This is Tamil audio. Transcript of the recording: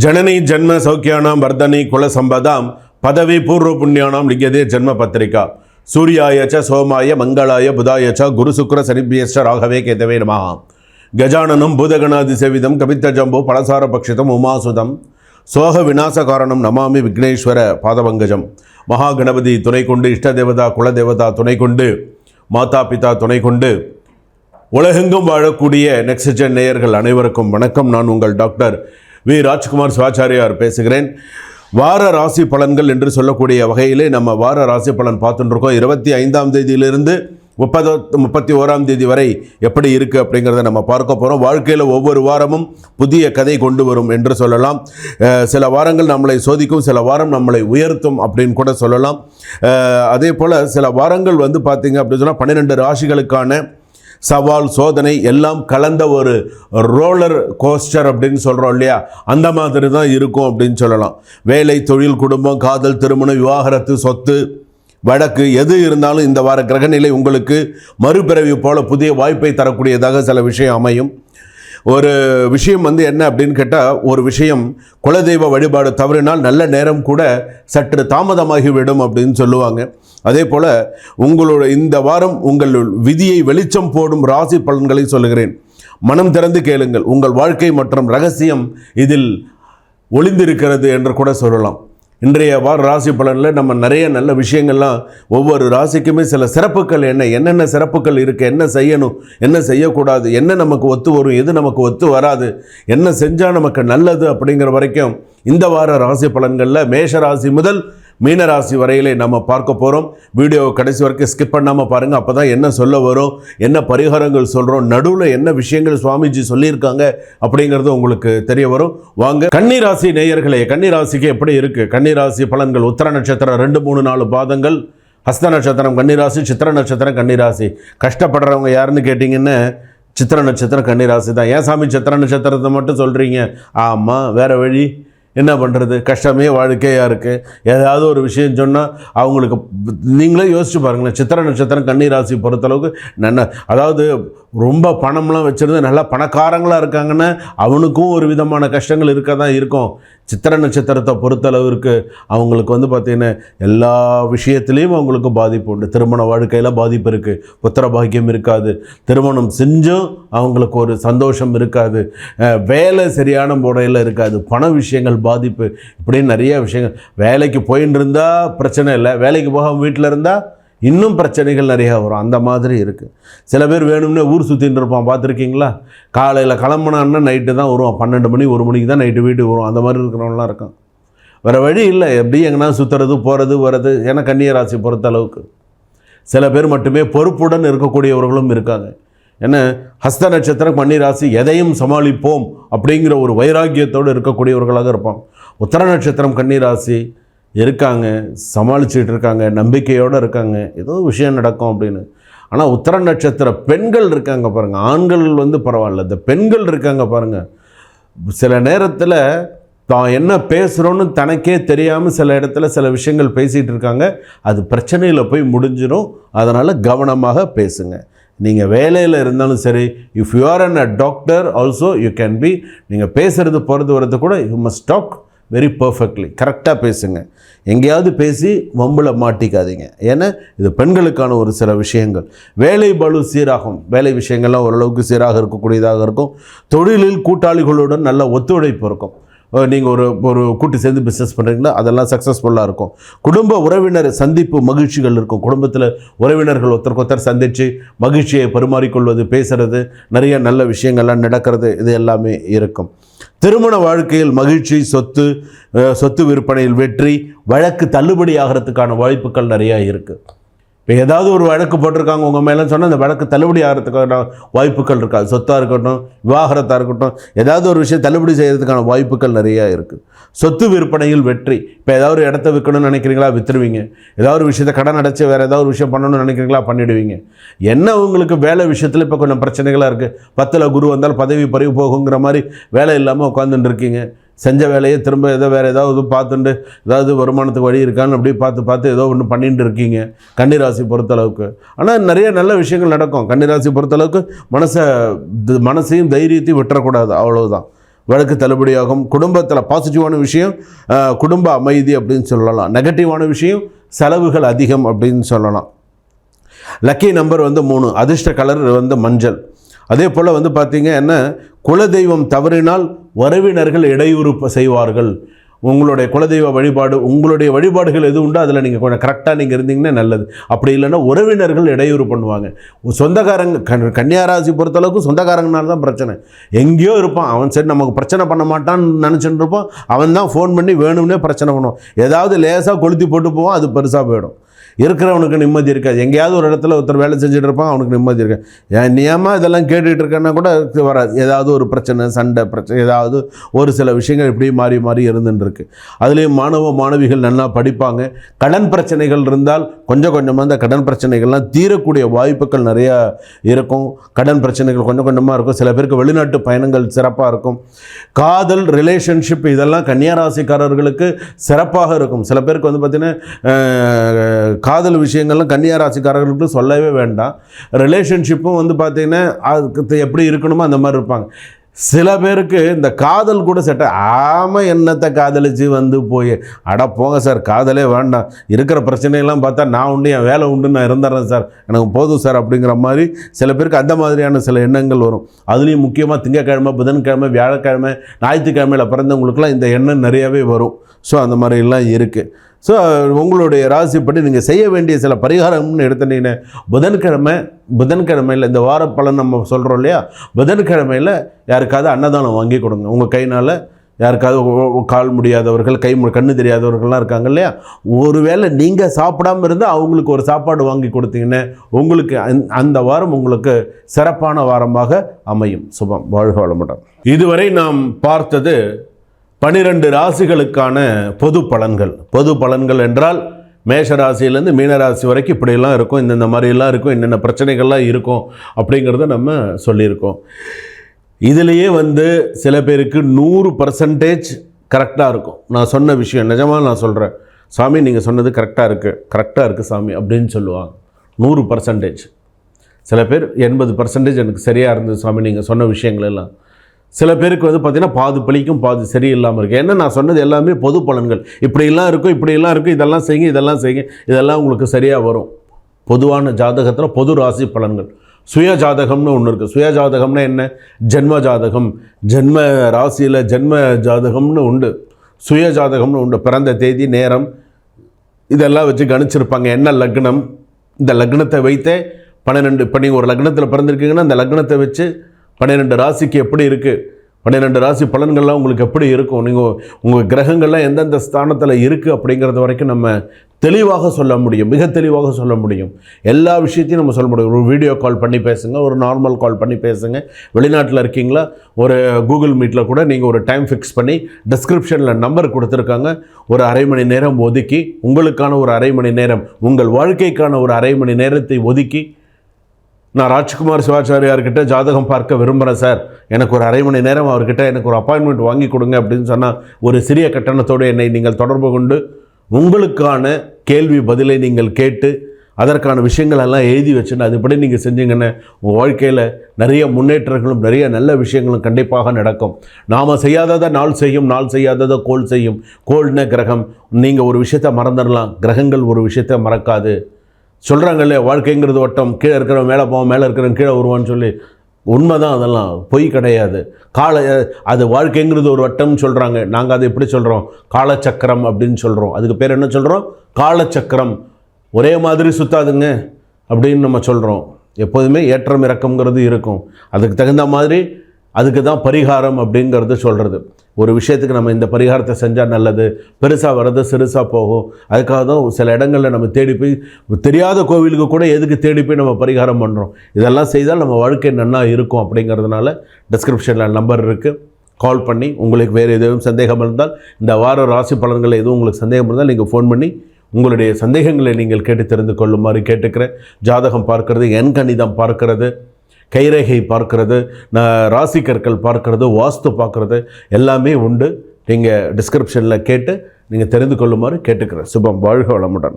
ஜனனி ஜன்ம சௌக்கியானாம் வர்தனி குல சம்பதாம் பதவி பூர்வ புண்ணியானாம் லிங்கதே ஜன்ம பத்திரிகா. சூர்யாயச்ச சோமாய மங்களாய புதாயச்ச குரு சுக்கர சனிபியச்ச ராகவே கேதவே நமஹா கஜானனம் பூதகணாதிசேவிதம் கபித்த ஜம்பு பலசார பக்ஷிதம் உமாசுதம். சோக விநாச காரணம் நமாமி விக்னேஸ்வர பாதபங்கஜம். மகா கணபதி துணை கொண்டு இஷ்ட தேவதா குலதேவதா துணை கொண்டு மாதா பிதா துணை கொண்டு உலகெங்கும் வாழக்கூடிய நெக்ஸ்ட் ஜென் நேயர்கள் அனைவருக்கும் வணக்கம். நான் உங்கள் டாக்டர் வி. ராஜ்குமார் சிவாச்சாரியார் பேசுகிறேன். வார ராசி பலன்கள் என்று சொல்லக்கூடிய வகையிலே நம்ம வார ராசி பலன் பார்த்துட்டுருக்கோம். இருபத்தி ஐந்தாம் தேதியிலிருந்து முப்பது முப்பத்தி ஓராம் தேதி வரை எப்படி இருக்குது அப்படிங்கிறத நம்ம பார்க்க போகிறோம் வாழ்க்கையில் ஒவ்வொரு வாரமும் புதிய கதை கொண்டு வரும் என்று சொல்லலாம். சில வாரங்கள் நம்மளை சோதிக்கும் சில வாரம் நம்மளை உயர்த்தும் அப்படின்னு கூட சொல்லலாம். அதே போல் சில வாரங்கள் வந்து பார்த்திங்க அப்படின்னு சொன்னால் பன்னிரெண்டு ராசிகளுக்கான சவால் சோதனை எல்லாம் கலந்த ஒரு ரோலர் கோஸ்டர் அப்படின்னு சொல்கிறோம் இல்லையா? அந்த மாதிரி தான் இருக்கும் அப்படின்னு சொல்லலாம். வேலை தொழில் குடும்பம் காதல் திருமணம் விவாகரத்து சொத்து வழக்கு எது இருந்தாலும் இந்த வார கிரகநிலை உங்களுக்கு மறுபிறவி போல புதிய வாய்ப்பை தரக்கூடியதாக சில விஷயம் அமையும். ஒரு விஷயம் வந்து என்ன அப்படின்னு கேட்டால் ஒரு விஷயம் குலதெய்வ வழிபாடு தவறினால் நல்ல நேரம் கூட சற்று தாமதமாகிவிடும் அப்படின்னு சொல்லுவாங்க. அதே போல் உங்களோட இந்த வாரம் உங்கள் விதியை வெளிச்சம் போடும் ராசி பலன்களை சொல்லுகிறேன். மனம் திறந்து கேளுங்கள். உங்கள் வாழ்க்கை மற்றும் ரகசியம் இதில் ஒளிந்திருக்கிறது என்று கூட சொல்லலாம். இன்றைய வார ராசி பலனில் நம்ம நிறைய நல்ல விஷயங்கள்லாம் ஒவ்வொரு ராசிக்குமே சில சிறப்புகள் என்ன என்னென்ன சிறப்புகள் இருக்குது என்ன செய்யணும் என்ன செய்யக்கூடாது என்ன நமக்கு ஒத்து வரும் எது நமக்கு ஒத்து வராது என்ன செஞ்சால் நமக்கு நல்லது அப்படிங்கிற வரைக்கும் இந்த வார ராசி பலன்களில் மேஷ ராசி முதல் மீனராசி வரையிலே நம்ம பார்க்க போகிறோம் வீடியோ கடைசி வரைக்கும் ஸ்கிப் பண்ணாமல் பாருங்கள் அப்போ தான் என்ன சொல்ல வரும் என்ன பரிகாரங்கள் சொல்கிறோம் நடுவில் என்ன விஷயங்கள் சுவாமிஜி சொல்லியிருக்காங்க அப்படிங்கிறது உங்களுக்கு தெரிய வரும். வாங்க கன்னிராசி நேயர்களே கன்னிராசிக்கு எப்படி இருக்குது கன்னிராசி பலன்கள் உத்தர நட்சத்திரம் ரெண்டு மூணு நாலு பாதங்கள். ஹஸ்த நட்சத்திரம் கன்னிராசி சித்திர நட்சத்திரம் கன்னிராசி. கஷ்டப்படுறவங்க யாருன்னு கேட்டிங்கன்னா சித்திர நட்சத்திரம் கன்னிராசி தான். ஏன் சாமி சித்திர நட்சத்திரத்தை மட்டும் சொல்கிறீங்க ஆமாம் வேறு வழி. என்ன பண்ணுறது கஷ்டமே வாழ்க்கையாக இருக்குது ஏதாவது ஒரு விஷயம் சொன்னால் அவங்களுக்கு நீங்களே யோசிச்சு பாருங்களேன். சித்திர நட்சத்திரம் கன்னிராசி பொறுத்தளவுக்கு நன்ன அதாவது ரொம்ப பணம்லாம் வச்சுருந்து நல்லா பணக்காரங்களாக இருக்காங்கன்னா அவனுக்கும் ஒரு விதமான கஷ்டங்கள் இருக்க தான் இருக்கும். சித்திர நட்சத்திரத்தை பொறுத்தளவிற்கு அவங்களுக்கு வந்து பார்த்திங்கன்னா எல்லா விஷயத்துலேயும் அவங்களுக்கு பாதிப்பு உண்டு. திருமண வாழ்க்கையில் பாதிப்பு இருக்குது புத்திர பாக்கியம் இருக்காது. திருமணம் செஞ்சும் அவங்களுக்கு ஒரு சந்தோஷம் இருக்காது. வேலை சரியான முறையில் இருக்காது. பண விஷயங்கள் பாதிப்பு. இப்படின்னு நிறைய விஷயங்கள். வேலைக்கு போயின்னு இருந்தால் பிரச்சனை இல்லை. வேலைக்கு போகாமல் வீட்டில் இருந்தால் இன்னும் பிரச்சனைகள் நிறையா வரும். அந்த மாதிரி இருக்குது சில பேர் வேணும்னே ஊர் சுற்றின்னு இருப்பான். பார்த்துருக்கீங்களா? காலையில் கிளம்புனான்னா நைட்டு தான் வருவான். பன்னெண்டு மணி ஒரு மணிக்கு தான் நைட்டு வீட்டுக்கு வரும் அந்த மாதிரி இருக்கிறவங்களாம் இருக்கான். வேறு வழி இல்லை. எப்படி எங்கன்னா சுற்றுறது போகிறது வர்றது ஏன்னா கன்னியராசி பொறுத்த அளவுக்கு. சில பேர் மட்டுமே பொறுப்புடன் இருக்கக்கூடியவர்களும் இருக்காங்க. ஏன்னா ஹஸ்த நட்சத்திரம் பன்னிராசி எதையும் சமாளிப்போம் அப்படிங்கிற ஒரு வைராக்கியத்தோடு இருக்கக்கூடியவர்களாக இருப்பான் உத்தர நட்சத்திரம் கன்னிராசி இருக்காங்க சமாளிச்சுட்டு இருக்காங்க நம்பிக்கையோடு இருக்காங்க. ஏதோ விஷயம் நடக்கும் அப்படின்னு. ஆனால் உத்தர நட்சத்திர பெண்கள் இருக்காங்க பாருங்கள் ஆண்கள் வந்து பரவாயில்ல. இந்த பெண்கள் இருக்காங்க பாருங்கள் சில நேரத்தில் தான் என்ன பேசுகிறோன்னு தனக்கே தெரியாமல் சில இடத்துல சில விஷயங்கள் பேசிகிட்டு இருக்காங்க. அது பிரச்சனையில் போய் முடிஞ்சிடும் அதனால் கவனமாக பேசுங்க. நீங்கள் வேலையில் இருந்தாலும் சரி if you are an a doctor also you can be நீங்கள் பேசுகிறது போகிறது வர்றது கூட you must talk very perfectly கரெக்டாக பேசுங்க. எங்கேயாவது பேசி வம்பில் மாட்டிக்காதீங்க. ஏன்னா இது பெண்களுக்கான ஒரு சில விஷயங்கள். வேலை பளு சீராகும். வேலை விஷயங்கள்லாம் ஓரளவுக்கு சீராக இருக்கக்கூடியதாக இருக்கும். தொழிலில் கூட்டாளிகளுடன் நல்ல ஒத்துழைப்பு இருக்கும். நீங்கள் ஒரு ஒரு கூட்டு சேர்ந்து பிஸ்னஸ் பண்ணுறீங்களா அதெல்லாம் சக்ஸஸ்ஃபுல்லாக இருக்கும். குடும்ப உறவினர் சந்திப்பு மகிழ்ச்சிகள் இருக்கும். குடும்பத்தில் உறவினர்கள் ஒருத்தருக்கு ஒருத்தர் சந்தித்து மகிழ்ச்சியை பரிமாறிக்கொள்வது பேசுகிறது நிறைய நல்ல விஷயங்கள்லாம் நடக்கிறது இது எல்லாமே இருக்கும். திருமண வாழ்க்கையில் மகிழ்ச்சி சொத்து சொத்து விற்பனையில் வெற்றி வழக்கு தள்ளுபடி ஆகிறதுக்கான வாய்ப்புகள் நிறையா இருக்குது இப்போ ஏதாவது ஒரு வழக்கு போட்டிருக்காங்க உங்கள் மேலே சொன்னால் அந்த வழக்கு தள்ளுபடி ஆகிறதுக்கான வாய்ப்புகள் இருக்காது. சொத்தாக இருக்கட்டும் விவாகரத்தாக இருக்கட்டும் ஏதாவது ஒரு விஷயம் தள்ளுபடி செய்கிறதுக்கான வாய்ப்புகள் நிறையா இருக்குது சொத்து விற்பனையில் வெற்றி. இப்போ ஏதாவது ஒரு இடத்த விற்கணும்னு நினைக்கிறீங்களா விற்றுருவீங்க ஏதாவது ஒரு விஷயத்தை கடன் அடைச்சி வேறு ஏதாவது ஒரு விஷயம் பண்ணணும்னு நினைக்கிறீங்களா பண்ணிடுவீங்க. என்ன உங்களுக்கு வேலை விஷயத்தில் இப்போ கொஞ்சம் பிரச்சனைகளாக இருக்குது பத்தில் குரு வந்தால் பதவி பறிவு போகுங்கிற மாதிரி வேலை இல்லாமல் உட்காந்துட்டு இருக்கீங்க. செஞ்ச வேலையை திரும்ப ஏதோ வேறு ஏதாவது பார்த்துட்டு ஏதாவது வருமானத்துக்கு வழி இருக்கான்னு அப்படியே பார்த்து பார்த்து ஏதோ ஒன்று பண்ணிட்டு இருக்கீங்க கன்னிராசி பொறுத்தளவுக்கு. ஆனால் நிறைய நல்ல விஷயங்கள் நடக்கும். கன்னிராசி பொறுத்தளவுக்கு மனசை மனசையும் தைரியத்தையும் விட்டுறக்கூடாது. அவ்வளோதான் வழக்கு தள்ளுபடியாகும். குடும்பத்தில் பாசிட்டிவான விஷயம் குடும்ப அமைதி அப்படின்னு சொல்லலாம். நெகட்டிவான விஷயம் செலவுகள் அதிகம் அப்படின்னு சொல்லலாம். லக்கி நம்பர் வந்து மூணு. அதிர்ஷ்ட கலர் வந்து மஞ்சள். அதே போல் வந்து பார்த்தீங்க என்ன குலதெய்வம் தவறினால் உறவினர்கள் இடையூறு செய்வார்கள். உங்களுடைய குலதெய்வ வழிபாடு உங்களுடைய வழிபாடுகள் எது உண்டோ அதில் நீங்கள் கொஞ்சம் கரெக்டாக நீங்கள் இருந்தீங்கன்னா நல்லது. அப்படி இல்லைன்னா உறவினர்கள் இடையூறு பண்ணுவாங்க. சொந்தக்காரங்க கன் கன்னியாராசி பொறுத்தளவுக்கு சொந்தக்காரங்கனால தான் பிரச்சனை. எங்கேயோ இருப்பான் அவன் சரி நமக்கு பிரச்சனை பண்ண மாட்டான்னு நினச்சிட்டு இருப்பான். அவன் தான் ஃபோன் பண்ணி வேணும்னே பிரச்சனை பண்ணுவான். ஏதாவது லேசாக கொளுத்தி போட்டு போவான் அது பெருசாக போயிடும். இருக்கிறவனுக்கு நிம்மதி இருக்காது. எங்கேயாவது ஒரு இடத்துல ஒருத்தர் வேலை செஞ்சுட்டு இருப்பான் அவனுக்கு நிம்மதி இருக்காது. ஏன் நியமாக இதெல்லாம் கேட்டுகிட்டு இருக்கேன்னா கூட வராது. ஏதாவது ஒரு பிரச்சனை சண்டை பிரச்சனை ஏதாவது ஒரு சில விஷயங்கள் இப்படி மாறி மாறி இருந்துருக்கு அதுலேயும் மாணவ மாணவிகள் நல்லா படிப்பாங்க. கடன் பிரச்சனைகள் இருந்தால் கொஞ்சம் கொஞ்சமாக அந்த கடன் பிரச்சனைகள்லாம் தீரக்கூடிய வாய்ப்புகள் நிறையா இருக்கும். கடன் பிரச்சனைகள் கொஞ்சம் கொஞ்சமாக இருக்கும். சில பேருக்கு வெளிநாட்டு பயணங்கள் சிறப்பாக இருக்கும். காதல் ரிலேஷன்ஷிப் இதெல்லாம் கன்னியாராசிக்காரர்களுக்கு சிறப்பாக இருக்கும். சில பேருக்கு வந்து பார்த்திங்கன்னா காதல் விஷயங்கள்லாம் கன்னியாராசிக்காரர்களுக்கு சொல்லவே வேண்டாம். ரிலேஷன்ஷிப்பும் வந்து பார்த்திங்கன்னா அதுக்கு எப்படி இருக்கணுமோ அந்த மாதிரி இருப்பாங்க. சில பேருக்கு இந்த காதல் கூட செட்ட ஆமாம் என்னத்தை காதலிச்சு வந்து போய். அட போங்க சார் காதலே வேண்டாம். இருக்கிற பிரச்சனையெல்லாம் பார்த்தா நான் உண்டு என் வேலை உண்டு நான் இருந்துடுறேன் சார். எனக்கு போதும் சார் அப்படிங்கிற மாதிரி சில பேருக்கு அந்த மாதிரியான சில எண்ணங்கள் வரும். அதுலேயும் முக்கியமாக திங்கக்கிழமை புதன்கிழமை வியாழக்கிழமை ஞாயிற்றுக்கிழமையில் பிறந்தவங்களுக்குலாம் இந்த எண்ணம் நிறையவே வரும். ஸோ அந்த மாதிரிலாம் இருக்குது ஸோ உங்களுடைய ராசிப்படி நீங்கள் செய்ய வேண்டிய சில பரிகாரம்னு எடுத்துட்டீங்கன்னா புதன்கிழமை புதன்கிழமையில் இந்த வார பலன் நம்ம சொல்கிறோம் இல்லையா? புதன்கிழமையில் யாருக்காவது அன்னதானம் வாங்கி கொடுங்க. உங்கள் கைனால் யாருக்காவது கால் முடியாதவர்கள் கை மு- கண்ணு தெரியாதவர்கள்லாம் இருக்காங்க இல்லையா? ஒருவேளை நீங்கள் சாப்பிடாம இருந்தால் அவங்களுக்கு ஒரு சாப்பாடு வாங்கி கொடுத்தீங்கன்னா உங்களுக்கு அந்த வாரம் உங்களுக்கு சிறப்பான வாரமாக அமையும். சுபம். வாழ்க வளமுடன். இதுவரை நாம் பார்த்தது பனிரெண்டு ராசிகளுக்கான பொது பலன்கள். பொது பலன்கள் என்றால் மேஷ ராசியிலேருந்து மீனராசி வரைக்கும் இப்படியெல்லாம் இருக்கும். இந்தந்த மாதிரிலாம் இருக்கும். என்னென்ன பிரச்சனைகள்லாம் இருக்கும் அப்படிங்கிறத நம்ம சொல்லியிருக்கோம். இதுலேயே வந்து சில பேருக்கு நூறு பர்சன்டேஜ் கரெக்டாக இருக்கும். நான் சொன்ன விஷயம் நிஜமாக நான் சொல்கிறேன் சாமி நீங்கள் சொன்னது கரெக்டாக இருக்குது கரெக்டாக இருக்குது சாமி அப்படின்னு சொல்லுவாங்க. நூறு பர்சன்டேஜ் சில பேர் எண்பது பர்சன்டேஜ் எனக்கு சரியாக இருந்தது சாமி நீங்கள் சொன்ன விஷயங்கள் எல்லாம் சில பேருக்கு வந்து பார்த்தீங்கன்னா பாது பழிக்கும் பாது சரியில்லாமல் இருக்குது ஏன்னா நான் சொன்னது எல்லாமே பொது பலன்கள். இப்படியெல்லாம் இருக்கும் இப்படியெல்லாம் இருக்கும் இதெல்லாம் செய்யுங்க இதெல்லாம் செய்யுங்க. இதெல்லாம் உங்களுக்கு சரியாக வரும். பொதுவான ஜாதகத்தில் பொது ராசி பலன்கள். சுய ஜாதகம்னு ஒன்று இருக்குது சுய ஜாதகம்னா என்ன? ஜென்ம ஜாதகம். ஜென்ம ராசியில் ஜென்ம ஜாதகம்னு உண்டு. சுய ஜாதகம்னு உண்டு. பிறந்த தேதி நேரம் இதெல்லாம் வச்சு கணிச்சிருப்பாங்க. என்ன லக்னம்? இந்த லக்னத்தை வைத்தே பன்னிரெண்டு இப்போ நீங்கள் ஒரு லக்னத்தில் பிறந்திருக்கீங்கன்னா அந்த லக்னத்தை வச்சு பன்னிரெண்டு ராசிக்கு எப்படி இருக்குது பன்னிரெண்டு ராசி பலன்கள்லாம் உங்களுக்கு எப்படி இருக்கும்? நீங்கள் உங்கள் கிரகங்கள்லாம் எந்தெந்த ஸ்தானத்தில் இருக்குது அப்படிங்கிறது வரைக்கும் நம்ம தெளிவாக சொல்ல முடியும். மிக தெளிவாக சொல்ல முடியும். எல்லா விஷயத்தையும் நம்ம சொல்ல முடியும். ஒரு வீடியோ கால் பண்ணி பேசுங்க. ஒரு நார்மல் கால் பண்ணி பேசுங்க. வெளிநாட்டில் இருக்கீங்களா? ஒரு கூகுள் மீட்டில் கூட நீங்கள் ஒரு டைம் ஃபிக்ஸ் பண்ணி டிஸ்கிரிப்ஷனில் நம்பர் கொடுத்துருக்காங்க. ஒரு அரை மணி நேரம் ஒதுக்கி உங்களுக்கான ஒரு அரை மணி நேரம் உங்கள் வாழ்க்கைக்கான ஒரு அரை மணி நேரத்தை ஒதுக்கி நான் ராஜ்குமார் சிவாச்சாரியார்கிட்ட ஜாதகம் பார்க்க விரும்புகிறேன் சார். எனக்கு ஒரு அரை மணி நேரம் அவர்கிட்ட எனக்கு ஒரு அப்பாயின்மெண்ட் வாங்கி கொடுங்க அப்படின்னு சொன்னால் ஒரு சிறிய கட்டணத்தோடு என்னை நீங்கள் தொடர்பு கொண்டு உங்களுக்கான கேள்வி பதிலை நீங்கள் கேட்டு அதற்கான விஷயங்கள் எல்லாம் எழுதி வச்சுன்னு அதுபடி நீங்கள் செஞ்சீங்கன்னா உங்கள் வாழ்க்கையில் நிறைய முன்னேற்றங்களும் நிறைய நல்ல விஷயங்களும் கண்டிப்பாக நடக்கும். நாம் செய்யாததை நாள் செய்யும் நாள் செய்யாததை கோள் செய்யும். கோல்ன கிரகம் நீங்கள் ஒரு விஷயத்தை மறந்துடலாம். கிரகங்கள் ஒரு விஷயத்தை மறக்காது. சொல்கிறாங்க இல்லையா வாழ்க்கைங்கிறது வட்டம் கீழே இருக்கிறவன் மேலே போவான் மேலே இருக்கிறவன் கீழே வருவான்னு சொல்லி. உண்மை தான் அதெல்லாம். பொய் கிடையாது. கால அது வாழ்க்கைங்கிறது ஒரு வட்டம்னு சொல்கிறாங்க நாங்கள் அதை எப்படி சொல்கிறோம் காலச்சக்கரம் அப்படின்னு சொல்கிறோம் அதுக்கு பேர் என்ன சொல்கிறோம் காலச்சக்கரம். ஒரே மாதிரி சுத்தாதுங்க அப்படின்னு நம்ம சொல்கிறோம் எப்போதுமே ஏற்றம் இறக்கங்கிறது இருக்கும். அதுக்கு தகுந்த மாதிரி அதுக்கு தான் பரிகாரம் அப்படிங்கிறது சொல்கிறது ஒரு விஷயத்துக்கு நம்ம இந்த பரிகாரத்தை செஞ்சால் நல்லது பெருசாக வர்றது சிறுசாக போகும். அதுக்காக தான் சில இடங்களில் நம்ம தேடி போய் தெரியாத கோவிலுக்கு கூட எதுக்கு தேடி போய் நம்ம பரிகாரம் பண்ணுறோம் இதெல்லாம் செய்தால் நம்ம வாழ்க்கை நன்னா இருக்கும் அப்படிங்கிறதுனால டிஸ்கிரிப்ஷனில் நம்பர் இருக்குது கால் பண்ணி உங்களுக்கு வேறு எதுவும் சந்தேகம் இருந்தால் இந்த வார ராசி பலன்களில் எதுவும் உங்களுக்கு சந்தேகம் இருந்தால் நீங்கள் ஃபோன் பண்ணி உங்களுடைய சந்தேகங்களை நீங்கள் கேட்டு தெரிந்து கொள்ளுமாறு கேட்டுக்கிறேன். ஜாதகம் பார்க்கறது என் கணிதம் பார்க்கறது. கைரேகை பார்க்கறது நான் ராசி கற்கள் பார்க்கறது வாஸ்து பார்க்கறது எல்லாமே உண்டு. நீங்கள் டிஸ்கிரிப்ஷனில் கேட்டு நீங்கள் தெரிந்து கொள்ளுமாறு கேட்டுக்கிறேன். சுபம் வாழ்க வளமுடன்.